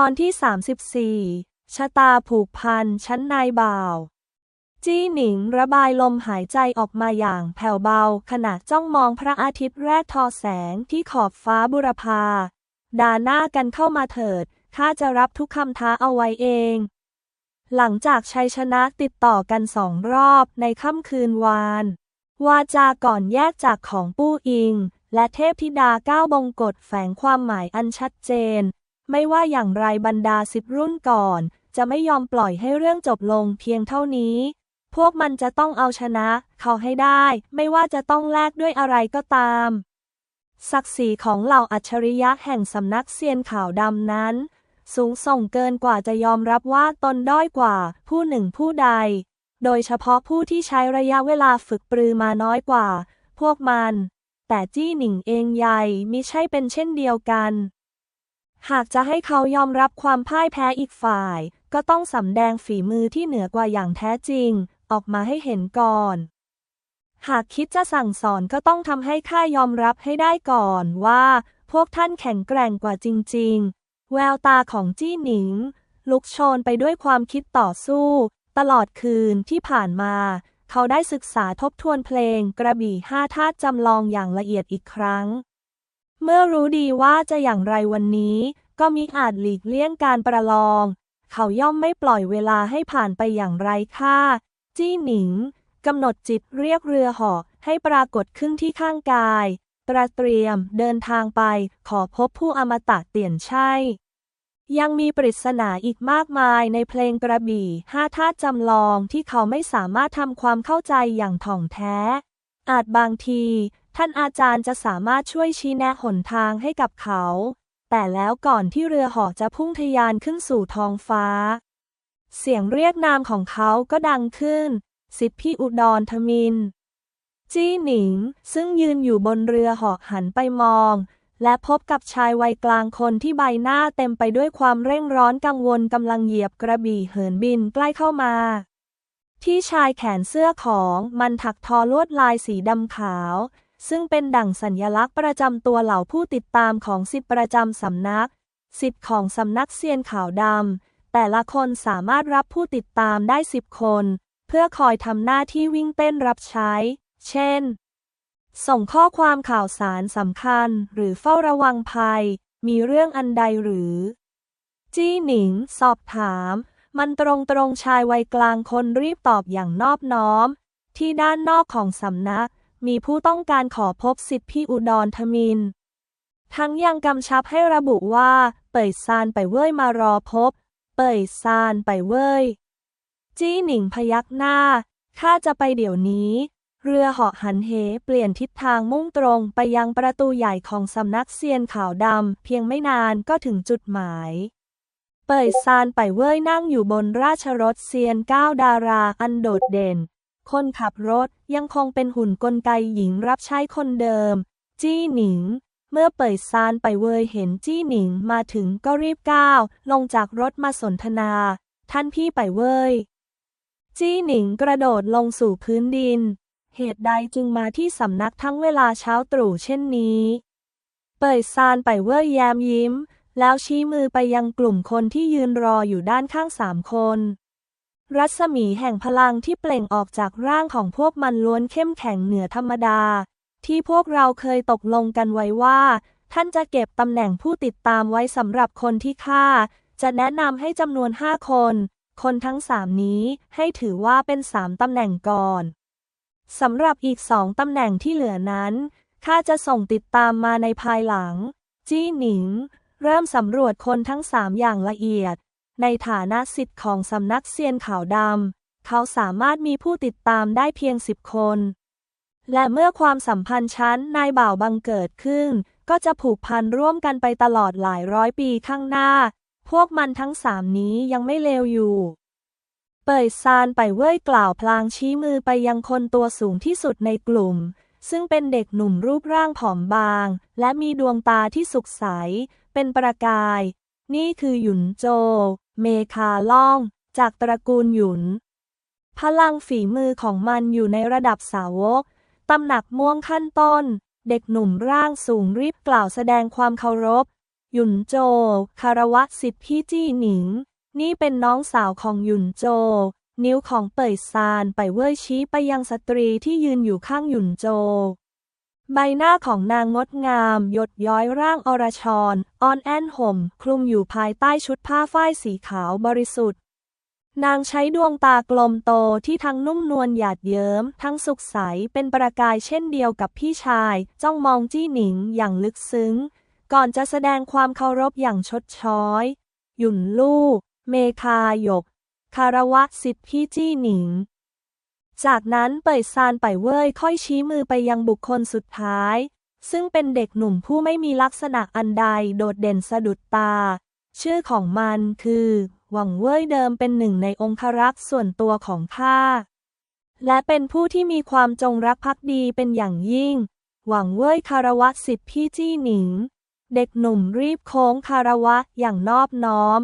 ตอนที่ 34 ชะตาผูกพันชั้นนายบ่าว จี้หนิงระบายลมหายใจออกมาอย่างแผ่วเบา ขณะจ้องมองพระอาทิตย์แรกทอแสงที่ขอบฟ้าบุรพาด่าหน้ากันเข้ามาเถิด ข้าจะรับทุกคำท้าเอาไว้เอง หลังจากชัยชนะติดต่อกันสองรอบในค่ำคืนวาน วาจาก่อนแยกจากของปู้อิง และเทพธิดาก้าวบงกฎแฝงความหมายอันชัดเจน ไม่ว่าอย่างไรบรรดาสิบรุ่นก่อน จะไม่ยอมปล่อยให้เรื่องจบลงเพียงเท่านี้ พวกมันจะต้องเอาชนะ เขาให้ได้ ไม่ว่าจะต้องแลกด้วยอะไรก็ตาม ศักดิ์ศรีของเหล่าอัจฉริยะแห่งสำนักเซียนข่าวดำนั้น สูงส่งเกินกว่าจะยอมรับว่าตนด้อยกว่า ผู้หนึ่งผู้ใด โดยเฉพาะผู้ที่ใช้ระยะเวลาฝึกปรือมาน้อยกว่า พวกมัน แต่จี้หนิงเองใหญ่มิใช่เป็นเช่นเดียวกัน หากจะให้เขายอมรับความพ่ายแพ้อีกฝ่าย ก็ต้องสำแดงฝีมือที่เหนือกว่าอย่างแท้จริง ออกมาให้เห็นก่อน หากคิดจะสั่งสอนก็ต้องทำให้ข้ายอมรับให้ได้ก่อนว่า พวกท่านแข็งแกร่งกว่าจริง ๆ แววตาของจี้หนิง ลุกโชนไปด้วยความคิดต่อสู้ ตลอดคืนที่ผ่านมา เขาได้ศึกษาทบทวนเพลงกระบี่ห้าธาจำลองอย่างละเอียดอีกครั้ง เมื่อรู้ดีว่าจะอย่างไรวันนี้ ก็มิอาจหลีกเลี่ยงการประลอง เขาย่อมไม่ปล่อยเวลาให้ผ่านไปอย่างไรค่า จี้หนิงกำหนดจิตเรียกเรือหาะให้ปรากฏขึ้นที่ข้างกายตระเตรียมเดินทางไปขอพบผู้อมตะเตียนใช่ ยังมีปริศนาอีกมากมายในเพลงกระบี่ห้าธาตุจำลองที่เขาไม่สามารถทำความเข้าใจอย่างถ่องแท้ อาจบางที ท่านอาจารย์จะสามารถช่วยชี้แนะหนทางให้กับเขา แต่แล้วก่อนที่เรือหาะจะพุ่งทะยานขึ้นสู่ท้องฟ้า เสียงเรียกนามของเขาก็ดังขึ้น สิทธิพี่อุดรธมิน จี้หนิง ซึ่งยืนอยู่บนเรือหาะหันไปมอง และพบกับชายวัยกลางคนที่ใบหน้าเต็มไปด้วยความเร่งร้อนกังวลกำลังเหยียบกระบี่เหินบินใกล้เข้ามา ที่ชายแขนเสื้อของมันถักทอลวดลายสีดำขาว ซึ่งเป็นดั่งสัญญลักษณ์ประจำตัวเหล่าผู้ติดตามของสิทธิประจำสำนัก สิทธิของสำนักเซียนขาวดำ แต่ละคนสามารถรับผู้ติดตามได้สิบคน เพื่อคอยทำหน้าที่วิ่งเต้นรับใช้ เช่น ส่งข้อความข่าวสารสำคัญ หรือเฝ้าระวังภัย มีเรื่องอันใดหรือ จี้หนิง สอบถาม มันตรงตรงชายวัยกลางคนรีบตอบอย่างนอบน้อม ที่ด้านนอกของสำนัก มีผู้ต้องการขอพบสิทธิพี่อุดรธมิน ทั้งยังกำชับให้ระบุว่า เป่ยซานไปเว้ยมารอพบ เป่ยซานไปเว้ยจี้หนิงพยักหน้า ข้าจะไปเดี๋ยวนี้ เรือเหาะหันเหเปลี่ยนทิศทางมุ่งตรงไปยังประตูใหญ่ของสำนักเซียนขาวดำเพียงไม่นานก็ถึงจุดหมายเป่ยซานไปเว้ยนั่งอยู่บนราชรถเซียนก้าวดาราอันโดดเด่น คนขับรถยังคงเป็นหุ่นกลไกหญิงรับใช้คนเดิม จี้หนิง เมื่อเป่ยซานไปเวยเห็นจี้หนิงมาถึงก็รีบก้าว ลงจากรถมาสนทนา ท่านพี่ไปเวยจี้หนิงกระโดดลงสู่พื้นดิน เหตุใดจึงมาที่สำนักทั้งเวลาเช้าตรู่เช่นนี้ เปิดซานไปเว่ยแยมยิ้ม แล้วชี้มือไปยังกลุ่มคนที่ยืนรออยู่ด้านข้างสามคน รัศมีแห่งพลังที่เปล่งออกจากร่างของพวกมันล้วนเข้มแข็งเหนือธรรมดา ที่พวกเราเคยตกลงกันไว้ว่า ท่านจะเก็บตำแหน่งผู้ติดตามไว้สำหรับคนที่ฆ่า จะแนะนำให้จำนวนห้าคน คนทั้งสามนี้ให้ถือว่าเป็นสามตำแหน่งก่อนสำหรับอีกสองตำแหน่งที่เหลือนั้นข้าจะส่งติดตามมาในภายหลัง จี้หนิง เริ่มสำรวจคนทั้งสามอย่างละเอียด ในฐานะสิทธิ์ของสำนักเซียนขาวดำ เขาสามารถมีผู้ติดตามได้เพียงสิบคน และเมื่อความสัมพันธ์ชั้นนายบ่าวบังเกิดขึ้น ก็จะผูกพันร่วมกันไปตลอดหลายร้อยปีข้างหน้า พวกมันทั้งสามนี้ยังไม่เลวอยู่ เปิดซานไปเว่ยกล่าวพลางชี้มือไปยังคนตัวสูงที่สุดในกลุ่ม ซึ่งเป็นเด็กหนุ่มรูปร่างผอมบาง และมีดวงตาที่สุขใส เป็นประกาย นี่คือหยุนโจ เมคาล่อง จากตระกูลหยุน พลังฝีมือของมันอยู่ในระดับสาวก ตำหนักม่วงขั้นต้น เด็กหนุ่มร่างสูงรีบกล่าวแสดงความเคารพ หยุนโจ คารวะสิทธิพี่จี้หนิง นี่เป็นน้องสาวของหยุนโจ นิ้วของเป่ยซานไปเว่ยชี้ไปยังสตรีที่ยืนอยู่ข้างหยุนโจ ใบหน้าของนางงดงามหยดย้อยร่างอรชรอ่อนแอนห่ม คลุมอยู่ภายใต้ชุดผ้าฝ้ายสีขาวบริสุทธิ์ นางใช้ดวงตากลมโตที่ทั้งนุ่มนวลหยาดเยิ้ม ทั้งสุขใสเป็นประกายเช่นเดียวกับพี่ชาย จ้องมองจี้หนิงอย่างลึกซึ้ง ก่อนจะแสดงความเคารพอย่างชดช้อย หยุ่นลู่ เมคาหยก คารวะสิทธิพี่จี้หนิง จากนั้นเป่ยซานไปเว่ยค่อยชี้มือไปยังบุคคลสุดท้าย ซึ่งเป็นเด็กหนุ่มผู้ไม่มีลักษณะอันใดโดดเด่นสะดุดตา ชื่อของมันคือ หวังเว่ยเดิมเป็นหนึ่งในองครักษ์ส่วนตัวของข้าและเป็นผู้ที่มีความจงรักภักดีเป็นอย่างยิ่ง หวังเว่ยคารวะสิทธิพี่จี้หนิง เด็กหนุ่มรีบโค้งคารวะอย่างนอบน้อม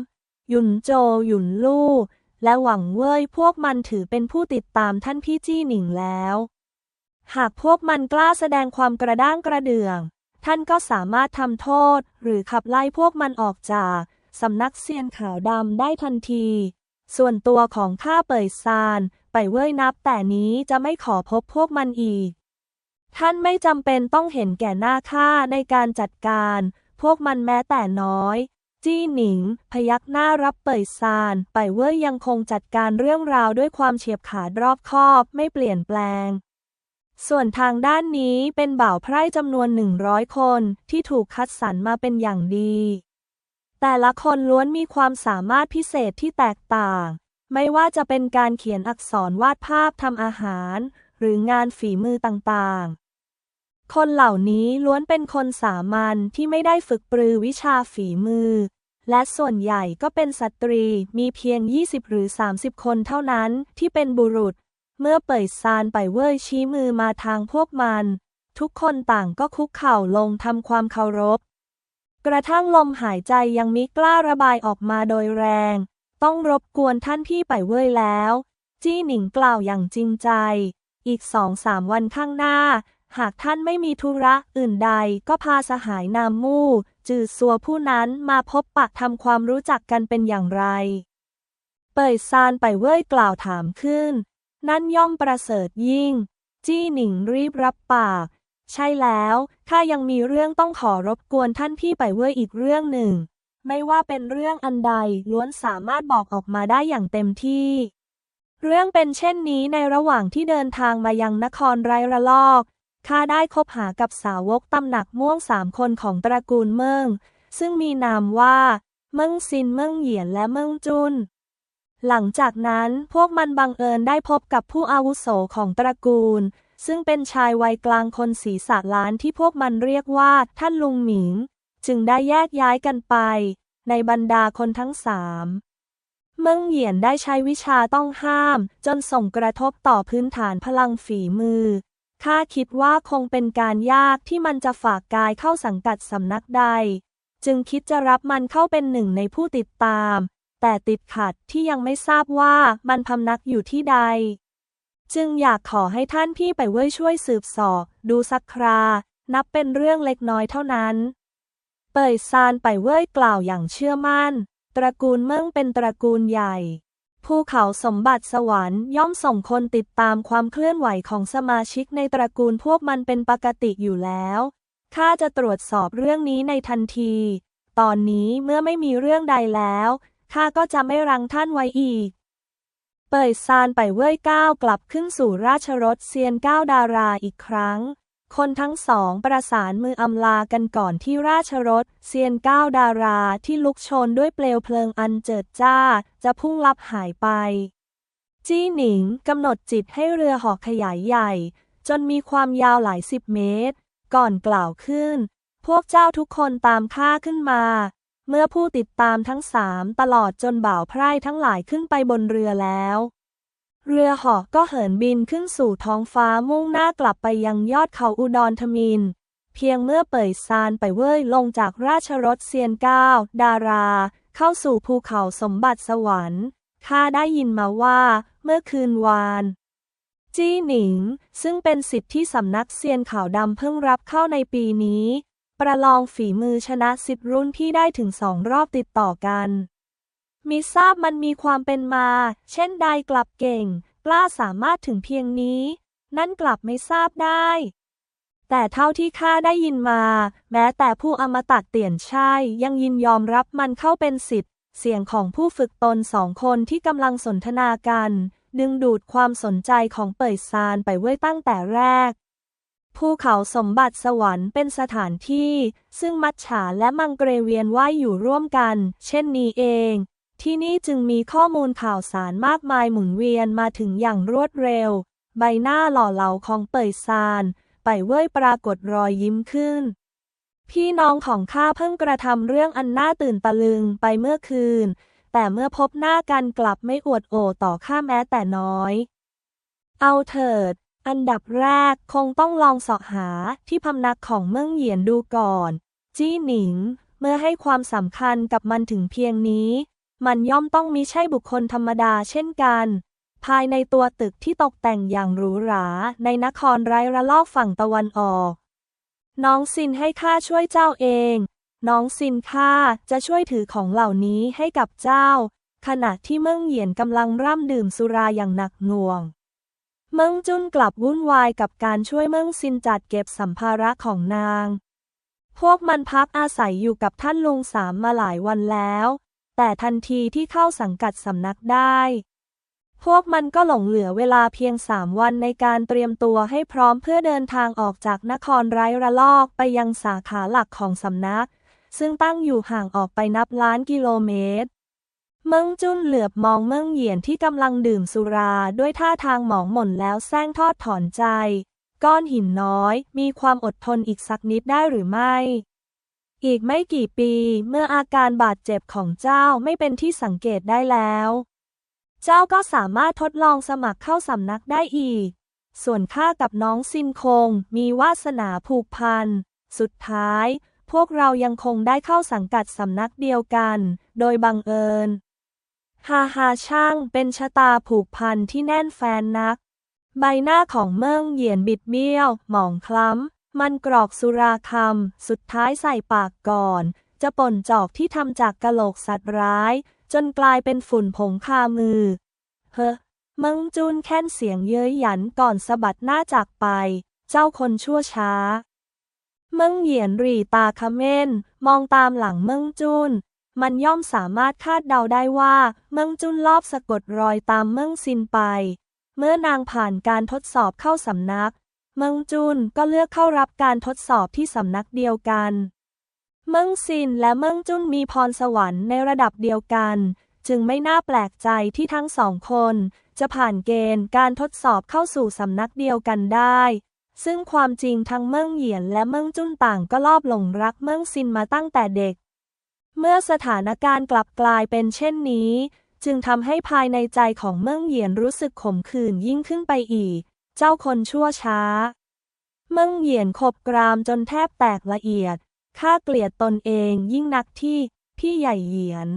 หยุนโจหยุนลู่ และหวังเว่ยพวกมันถือเป็นผู้ติดตามท่านพี่จี้หนิงแล้ว หากพวกมันกล้าแสดงความกระด้างกระเดื่อง ท่านก็สามารถทำโทษ หรือขับไล่พวกมันออกจากสำนักเซียนขาวดำได้ทันที ส่วนตัวของข้าเป่ยซาน ไปเว่ยนับแต่นี้จะไม่ขอพบพวกมันอีก ท่านไม่จำเป็นต้องเห็นแก่หน้าข้าในการจัดการ พวกมันแม้แต่น้อย จี้หนิง พยักหน้ารับเป่ยซาน ไปเว่ยยังคงจัดการเรื่องราวด้วยความเฉียบขาดรอบคอบไม่เปลี่ยนแปลง ส่วนทางด้านนี้เป็นบ่าวไพร่จำนวนหนึ่งร้อยคนที่ถูกคัดสรรมาเป็นอย่างดี แต่ละคนล้วนมีความสามารถพิเศษที่แตกต่าง ไม่ว่าจะเป็นการเขียนอักษรวาดภาพทำอาหาร หรืองานฝีมือต่าง คนเหล่านี้ล้วนเป็นคนสามัญที่ไม่ได้ฝึกปรือวิชาฝีมือ และส่วนใหญ่ก็เป็นสตรีมีเพียง 20 หรือ 30 คนเท่านั้นที่เป็นบุรุษ เมื่อเป่ยซานไปเว่ยชี้มือมาทางพวกมัน ทุกคนต่างก็คุกเข่าลงทำความเคารพ กระทั่งลมหายใจยังมิกล้าระบายออกมาโดยแรง ต้องรบกวนท่านพี่ไปเว่ยแล้ว จี้หนิงกล่าวอย่างจริงใจ อีกสองสามวันข้างหน้า หากท่านไม่มีธุระอื่นใดก็พาสหายนามมู่จือซัวผู้นั้นมาพบปะทำความรู้จักกันเป็นอย่างไร เป่ยซานไปเว่ยกล่าวถามขึ้น นั่นย่อมประเสริฐยิ่ง จี้หนิงรีบรับปาก ใช่แล้วข้ายังมีเรื่องต้องขอรบกวนท่านพี่ไปเว่ยอีกเรื่องหนึ่ง ไม่ว่าเป็นเรื่องอันใดล้วนสามารถบอกออกมาได้อย่างเต็มที่ เรื่องเป็นเช่นนี้ในระหว่างที่เดินทางมายังนครไรระลอก ข้าได้คบหากับสาวกตำหนักม่วงสามคนของตระกูลเมิงซึ่งมีนามว่าเมิงซินเมิงเหยียนและเมิงจุน หลังจากนั้นพวกมันบังเอิญได้พบกับผู้อาวุโสของตระกูล ซึ่งเป็นชายวัยกลางคนศีรษะล้านที่พวกมันเรียกว่าท่านลุงหมิง จึงได้แยกย้ายกันไป ในบรรดาคนทั้งสามเมิงเหยียนได้ใช้วิชาต้องห้าม จนส่งกระทบต่อพื้นฐานพลังฝีมือ ข้าคิดว่าคงเป็นการยากที่มันจะฝากกายเข้าสังกัดสำนักใด จึงคิดจะรับมันเข้าเป็นหนึ่งในผู้ติดตาม แต่ติดขัดที่ยังไม่ทราบว่ามันพำนักอยู่ที่ใด จึงอยากขอให้ท่านพี่ไปเว่ยช่วยสืบสอบดูสักครา นับเป็นเรื่องเล็กน้อยเท่านั้น เป่ยซานไปเว่ยกล่าวอย่างเชื่อมั่น ตระกูลเมิ่งเป็นตระกูลใหญ่ ภูเขาสมบัติสวรรค์ย่อมส่งคนติดตามความเคลื่อนไหวของสมาชิกในตระกูลพวกมันเป็นปกติอยู่แล้ว ข้าจะตรวจสอบเรื่องนี้ในทันที ตอนนี้เมื่อไม่มีเรื่องใดแล้ว ข้าก็จะไม่รังท่านไว้อีก เป่ยซานไปเว่ยก้าวกลับขึ้นสู่ราชรถเซียนก้าวดาราอีกครั้ง คนทั้งสองประสานมืออำลากันก่อนที่ราชรถเซียนก้าวดาราที่ลุกโชนด้วยเปลวเพลิงอันเจิดจ้า จะพุ่งลับหายไป จี้หนิงกำหนดจิตให้เรือหอกขยายใหญ่ จนมีความยาวหลายสิบเมตร ก่อนกล่าวขึ้น พวกเจ้าทุกคนตามข้าขึ้นมา เมื่อผู้ติดตามทั้งสามตลอดจนบ่าวไพร่ทั้งหลายขึ้นไปบนเรือแล้ว เรือหอกก็เหินบินขึ้นสู่ท้องฟ้ามุ่งหน้ากลับไปยังยอดเขาอุดรธมิน เพียงเมื่อเป่ยซานไปเว่ยลงจากราชรถเซียนเก้าดารา เข้าสู่ภูเขาสมบัติสวรรค์ข้าได้ยินมาว่า เมื่อคืนวาน จี้หนิง ซึ่งเป็นสิทธิ์ที่สำนักเซียนขาวดำเพิ่งรับเข้าในปีนี้ปประลองฝีมือชนะสิทธิ์รุ่นพี่ได้ถึงสองรอบติดต่อกัน มิทราบมันมีความเป็นมา เช่นใดกลับเก่ง กล้าสามารถถึงเพียงนี้ นั่นกลับไม่ทราบได้ แต่เท่าที่ข้าได้ยินมา แม้แต่ผู้อมตะเตี่ยนช่ายยังยินยอมรับมันเข้าเป็นสิทธิ์ เสียงของผู้ฝึกตนสองคนที่กำลังสนทนากัน ดึงดูดความสนใจของเป่ยซานไปเว้ตั้งแต่แรกภูเขาสมบัติสวรรค์เป็นสถานที่ ซึ่งมัจฉาและมังเกรเวียนว่ายอยู่ร่วมกัน เช่นนี้เอง ที่นี่จึงมีข้อมูลข่าวสารมากมายหมุนเวียนมาถึงอย่างรวดเร็ว ใบหน้าหล่อเหลาของเป่ยซาน ไปเว้ยปรากฏรอยยิ้มขึ้น พี่น้องของข้าเพิ่งกระทำเรื่องอันน่าตื่นตะลึงไปเมื่อคืน แต่เมื่อพบหน้ากันกลับไม่อวดโอต่อข้าแม้แต่น้อย เอาเถิด อันดับแรกคงต้องลองสาะหาที่พำนักของเมืองเหยียนดูก่อน จี้หนิง เมื่อให้ความสำคัญกับมันถึงเพียงนี้ มันย่อมต้องมิใช่บุคคลธรรมดาเช่นกัน ภายในตัวตึกที่ตกแต่งอย่างหรูหราในนครไร้ระลอกฝั่งตะวันออก น้องซินให้ข้าช่วยเจ้าเอง น้องซินข้าจะช่วยถือของเหล่านี้ให้กับเจ้า ขณะที่เมืองเหยียนกำลังร่ำดื่มสุราอย่างหนักหน่วง เมิงจุนกลับวุ่นวายกับการช่วยเมิงซินจัดเก็บสัมภาระของนาง พวกมันพักอาศัยอยู่กับท่านลุงสามมาหลายวันแล้ว แต่ทันทีที่เข้าสังกัดสำนักได้ พวกมันก็หลงเหลือเวลาเพียงสามวันในการเตรียมตัวให้พร้อมเพื่อเดินทางออกจากนครไร้ระลอกไปยังสาขาหลักของสำนัก ซึ่งตั้งอยู่ห่างออกไปนับล้านกิโลเมตร เมิงจุนเหลือบมองเมิงเหยียนที่กำลังดื่มสุราด้วยท่าทางหมองหม่นแล้วแซงทอดถอนใจ ก้อนหินน้อย มีความอดทนอีกสักนิดได้หรือไม่ อีกไม่กี่ปี เมื่ออาการบาดเจ็บของเจ้าไม่เป็นที่สังเกตได้แล้ว เจ้าก็สามารถทดลองสมัครเข้าสำนักได้อีก ส่วนข้ากับน้องซินคงมีวาสนาผูกพัน สุดท้าย พวกเรายังคงได้เข้าสังกัดสำนักเดียวกัน โดยบังเอิญฮาฮาช่างเป็นชะตาผูกพันที่แน่นแฟนนัก ใบหน้าของเมิ่งเหยียนบิดเบี้ยว หมองคล้ำ มันกรอกสุราคำ สุดท้ายใส่ปากก่อน จะป่นจอกที่ทำจากกะโหลกสัตว์ร้าย จนกลายเป็นฝุ่นผงคามือ เฮ้อเมิงจุนแค้นเสียงเย้ยหยันก่อนสะบัดหน้าจากไป เจ้าคนชั่วช้า เมิงเหยียนรีตาขม้นมองตามหลังเมิงจุน มันย่อมสามารถคาดเดาได้ว่า เมิงจุนลอบสะกดรอยตามเมิงซินไป เมื่อนางผ่านการทดสอบเข้าสำนัก มิงจุนก็เลือกเข้ารับการทดสอบที่สำนักเดียวกันเมิงซินและเมิงจุนมีพรสวรรค์ในระดับเดียวกัน จึงไม่น่าแปลกใจที่ทั้งสองคน จะผ่านเกณฑ์การทดสอบเข้าสู่สำนักเดียวกันได้ ซึ่งความจริงทั้งเมิงเหยียนและเมิงจุนต่างก็ลอบหลงรักเมิงซินมาตั้งแต่เด็ก เมื่อสถานการณ์กลับกลายเป็นเช่นนี้ จึงทำให้ภายในใจของเมิงเหยียนรู้สึกขมขื่นยิ่งขึ้นไปอีก เจ้าคนชั่วช้ามิงเหยียนขบกรามจนแทบแตกละเอียด ข้าเกลียดตนเองยิ่งนักที่พี่ใหญ่เหยียน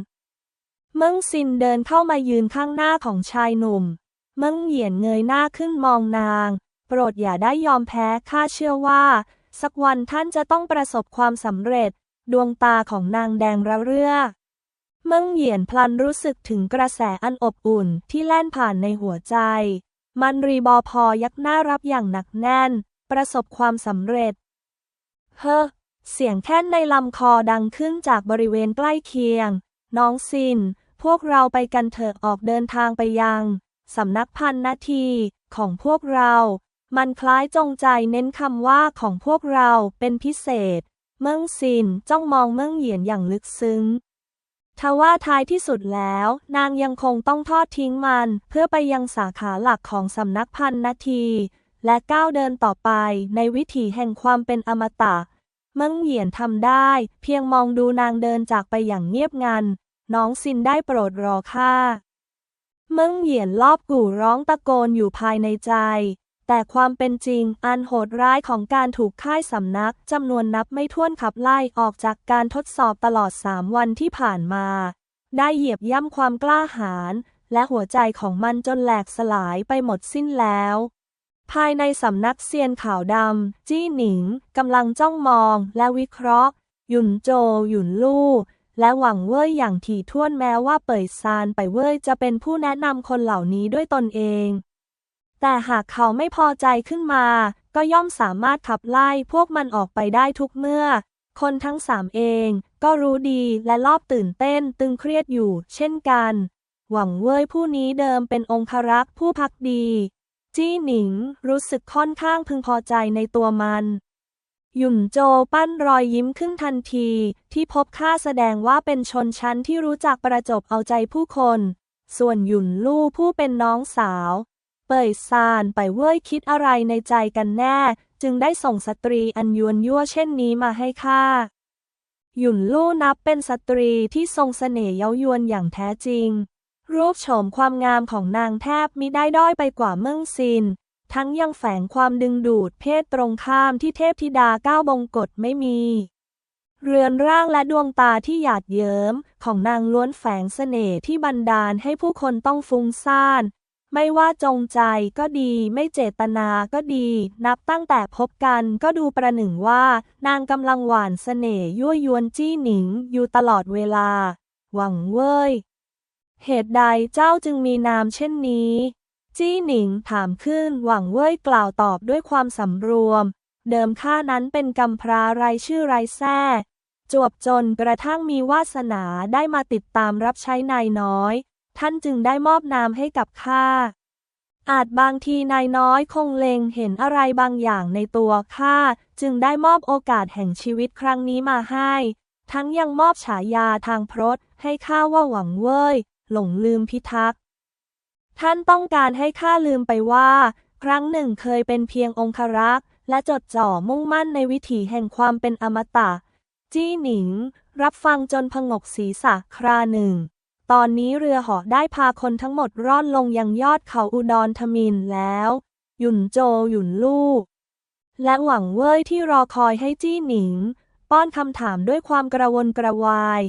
มิงซินเดินเข้ามายืนข้างหน้าของชายหนุ่มมิงเหยียนเงยหน้าขึ้นมองนาง โปรดอย่าได้ยอมแพ้ข้าเชื่อว่า สักวันท่านจะต้องประสบความสำเร็จ ดวงตาของนางแดงระเรื่อมิงเหยียนพลันรู้สึกถึงกระแสอันอบอุ่นที่แล่นผ่านในหัวใจ มันรีบอพอยักหน้ารับอย่างหนักแน่น ประสบความสำเร็จ เฮ้อ เสียงแค่นในลำคอดังขึ้นจากบริเวณใกล้เคียง น้องซิน พวกเราไปกันเถอะออกเดินทางไปยังสำนักพันนาทีของพวกเรา มันคล้ายจงใจเน้นคำว่าของพวกเราเป็นพิเศษ เมิ่งซินจ้องมองเมิ่งเหยียนอย่างลึกซึ้ง ทว่าท้ายที่สุดแล้ว นางยังคงต้องทอดทิ้งมัน เพื่อไปยังสาขาหลักของสำนักพันนาที และก้าวเดินต่อไปในวิถีแห่งความเป็นอมตะเมิ่งเหยียนทำได้ เพียงมองดูนางเดินจากไปอย่างเงียบงัน น้องซินได้โปรดรอข้าเมิ่งเหยียนรอบกู่ร้องตะโกนอยู่ภายในใจ แต่ความเป็นจริงอันโหดร้ายของการถูกค่ายสำนักจำนวนนับไม่ถ้วนขับไล่ออกจากการทดสอบตลอดสามวันที่ผ่านมา ได้เหยียบย่ำความกล้าหาญและหัวใจของมันจนแหลกสลายไปหมดสิ้นแล้ว ภายในสำนักเซียนขาวดำ จี้หนิงกำลังจ้องมองและวิเคราะห์ หยุนโจ หยุนลู่และหวังเว่ยอย่างถี่ถ้วนแม้ว่าเป่ยซานไปเว่ยจะเป็นผู้แนะนำคนเหล่านี้ด้วยตนเอง แต่หากเขาไม่พอใจขึ้นมา ก็ย่อมสามารถขับไล่พวกมันออกไปได้ทุกเมื่อ คนทั้งสามเองก็รู้ดีและรอบตื่นเต้นตึงเครียดอยู่ เช่นกัน หวังเว่ยผู้นี้เดิมเป็นองครักษ์ผู้พักดี จี้หนิงรู้สึกค่อนข้างพึงพอใจในตัวมัน หยุ่นโจปั้นรอยยิ้มขึ้นทันที ที่พบค่าแสดงว่าเป็นชนชั้นที่รู้จักประจบเอาใจผู้คน ส่วนหยุ่นลู่ผู้เป็นน้องสาว เป่ยซานไปเว่ยคิดอะไรในใจกันแน่ จึงได้ส่งสตรีอันยวนยั่วเช่นนี้มาให้ข้าหยุ่นลู่นับเป็นสตรีที่ทรงเสน่ห์เย้ายวนอย่างแท้จริง รูปโฉมความงามของนางแทบมิได้ด้อยไปกว่าเมิ่งซิน ทั้งยังแฝงความดึงดูดเพศตรงข้ามที่เทพธิดาก้าวบงกฎไม่มี เรือนร่างและดวงตาที่หยาดเยิ้มของนางล้วนแฝงเสน่ห์ที่บันดาลให้ผู้คนต้องฟุ้งซ่าน ไม่ว่าจงใจก็ดีไม่เจตนาก็ดี นับตั้งแต่พบกันก็ดูประหนึ่งว่า นางกำลังหวานเสน่ห์ยั่วยวนจี้หนิงอยู่ตลอดเวลา หวังเว้ย เหตุใดเจ้าจึงมีนามเช่นนี้ จี้หนิงถามขึ้นหวังเว่ยกล่าวตอบด้วยความสำรวม เดิมข้านั้นเป็นกำพร้าไรชื่อไรแท้จวบจนกระทั่งมีวาสนาได้มาติดตามรับใช้นายน้อย ท่านจึงได้มอบนามให้กับข้า อาจบางทีนายน้อยคงเล็งเห็นอะไรบางอย่างในตัวข้าจึงได้มอบโอกาสแห่งชีวิตครั้งนี้มาให้ ทั้งยังมอบฉายาทางพรตให้ข้าว่าหวังเว่ยหลงลืมพิทักษ์ ท่านต้องการให้ข้าลืมไปว่า ครั้งหนึ่งเคยเป็นเพียงองครักษ์ และจดจ่อมุ่งมั่นในวิถีแห่งความเป็นอมตะ จี้หนิง รับฟังจนพงกศีรษะคราหนึ่ง ตอนนี้เรือเหาะได้พาคนทั้งหมดร่อนลงยังยอดเขาอุดรธมินแล้ว หยุนโจหยุนลู่และหวังเว่ยที่รอคอยให้จี้หนิง ป้อนคำถามด้วยความกระวนกระวาย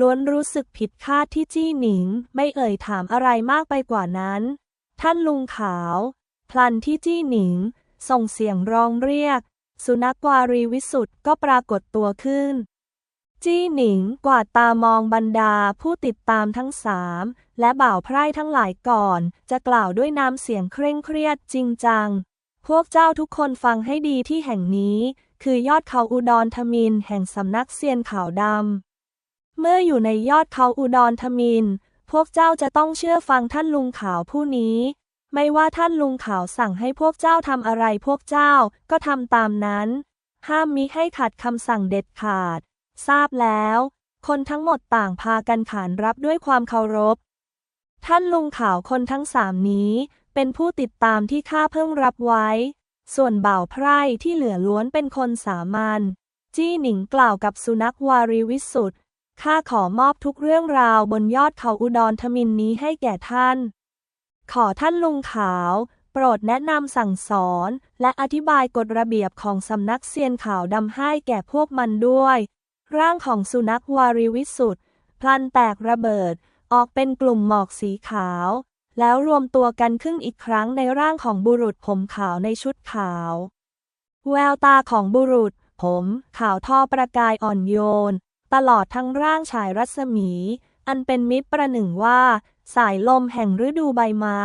ล้วนรู้สึกผิดคาดที่จี้หนิง ไม่เอ่ยถามอะไรมากไปกว่านั้น ท่านลุงขาว พลันที่จี้หนิง ส่งเสียงร้องเรียก สุนัขวารีวิสุทธ์ก็ปรากฏตัวขึ้น จี้หนิงกวาดตามองบรรดาผู้ติดตามทั้งสามและบ่าวไพร่ทั้งหลายก่อน จะกล่าวด้วยน้ำเสียงเคร่งเครียดจริงจัง พวกเจ้าทุกคนฟังให้ดีที่แห่งนี้ คือยอดเขาอุดรธมินแห่งสำนักเซียนขาวดำเมื่ออยู่ในยอดเขาอุดรธมิน พวกเจ้าจะต้องเชื่อฟังท่านลุงขาวผู้นี้ ไม่ว่าท่านลุงขาวสั่งให้พวกเจ้าทำอะไรพวกเจ้าก็ทำตามนั้น ห้ามมิให้ขัดคำสั่งเด็ดขาด ทราบแล้ว คนทั้งหมดต่างพากันขานรับด้วยความเคารพ ท่านลุงข่าวคนทั้งสามนี้ เป็นผู้ติดตามที่ข้าเพิ่งรับไว้ ส่วนบ่าวไพร่ที่เหลือล้วนเป็นคนสามัญจี้หนิงกล่าวกับสุนัขวารีวิสุทธ์ข้าขอมอบทุกเรื่องราวบนยอดเขาอุดรธมินนี้ให้แก่ท่าน ขอท่านลุงขาว โปรดแนะนำสั่งสอน และอธิบายกฎระเบียบของสำนักเซียนขาวดำให้แก่พวกมันด้วย ร่างของสุนัขวารีวิสุทธ์พลันแตกระเบิด ออกเป็นกลุ่มหมอกสีขาว แล้วรวมตัวกันขึ้นอีกครั้งในร่างของบุรุษผมขาวในชุดขาว แววตาของบุรุษ ผมขาวท่อประกายอ่อนโยน ตลอดทั้งร่างฉายรัศมี อันเป็นมิตรประหนึ่งว่า สายลมแห่งฤดูใบไม้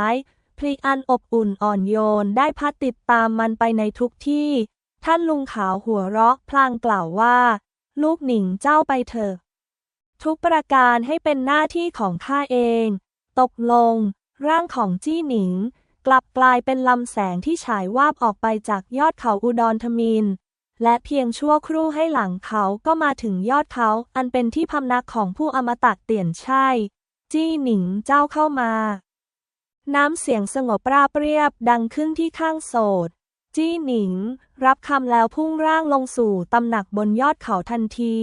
พลีอันอบอุ่นอ่อนโยนได้พัดติดตามมันไปในทุกที่ ท่านลุงขาวหัวเราะพลางกล่าวว่า ลูกหนิงเจ้าไปเถอะ ทุกประการให้เป็นหน้าที่ของข้าเอง ตกลง ร่างของจี้หนิง กลับกลายเป็นลำแสงที่ฉายวาบออกไปจากยอดเขาอุดรธมิน และเพียงชั่วครู่ให้หลังเขาก็มาถึงยอดเขาอันเป็นที่พำนักของผู้อมตะเตี่ยนใช่ จี้หนิงเจ้าเข้ามา น้ำเสียงสงบราบเรียบดังขึ้นที่ข้างโสด จี้หนิง รับคำแล้วพุ่งร่างลงสู่ตำหนักบนยอดเขาทันที